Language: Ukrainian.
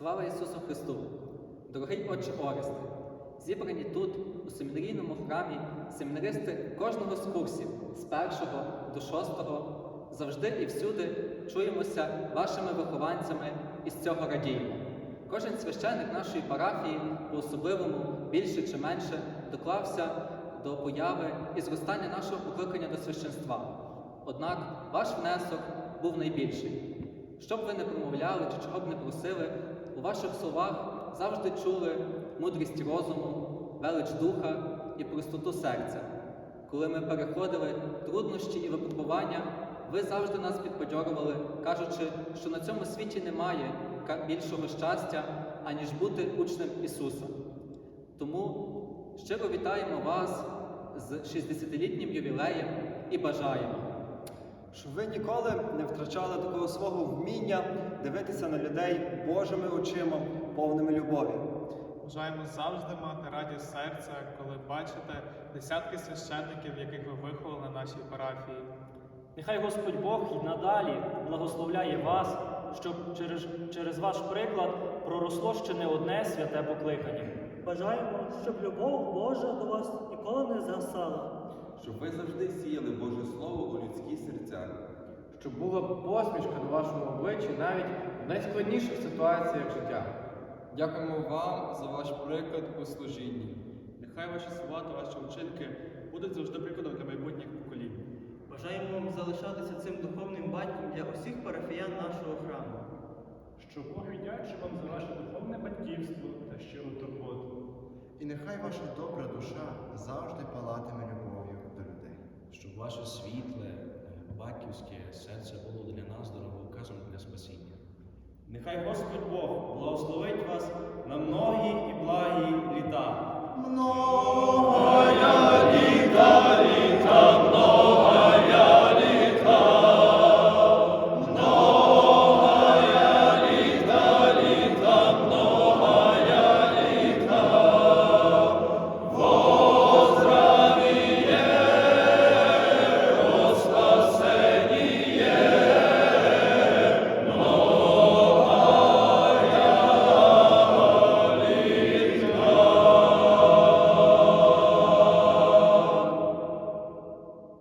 Слава Ісусу Христу! Дорогий Отче Оресте! Зібрані тут, у семінарійному храмі, семінаристи кожного з курсів, з першого до шостого, завжди і всюди чуємося вашими вихованцями і з цього радіємо. Кожен священник нашої парафії по-особливому, більше чи менше, доклався до появи і зростання нашого покликання до священства. Однак ваш внесок був найбільший. Що б ви не промовляли чи чого б не просили, у ваших словах завжди чули мудрість розуму, велич духа і простоту серця. Коли ми переходили труднощі і випробування, ви завжди нас підбадьорували, кажучи, що на цьому світі немає більшого щастя, аніж бути учнем Ісуса. Тому щиро вітаємо вас з 60-літнім ювілеєм і бажаємо. Щоб ви ніколи не втрачали такого свого вміння дивитися на людей Божими очима, повними любові. Бажаємо завжди мати радість серця, коли бачите десятки священників, яких ви виховали на нашій парафії. Нехай Господь Бог і надалі благословляє вас, щоб через, через ваш приклад проросло ще не одне святе покликання. Бажаємо, щоб любов Божа до вас ніколи не згасала. щоб ви завжди сіяли Боже Слово. Щоб була посмішка на вашому обличчі навіть в найскладніших ситуаціях життя. Дякуємо вам за ваш приклад у служінні. Нехай ваші слова та ваші вчинки будуть завжди прикладом для майбутніх поколінь. Бажаємо вам залишатися цим духовним батьком для усіх парафіян нашого храму. що Бог віддячить вам за ваше духовне батьківство та щиру турботу. І нехай ваша добра душа завжди палатиме любов'ю до людей. щоб ваше світле, батьківське серце було для нас дороговказом для спасіння. Нехай Господь Бог благословить вас на многі і благі літа.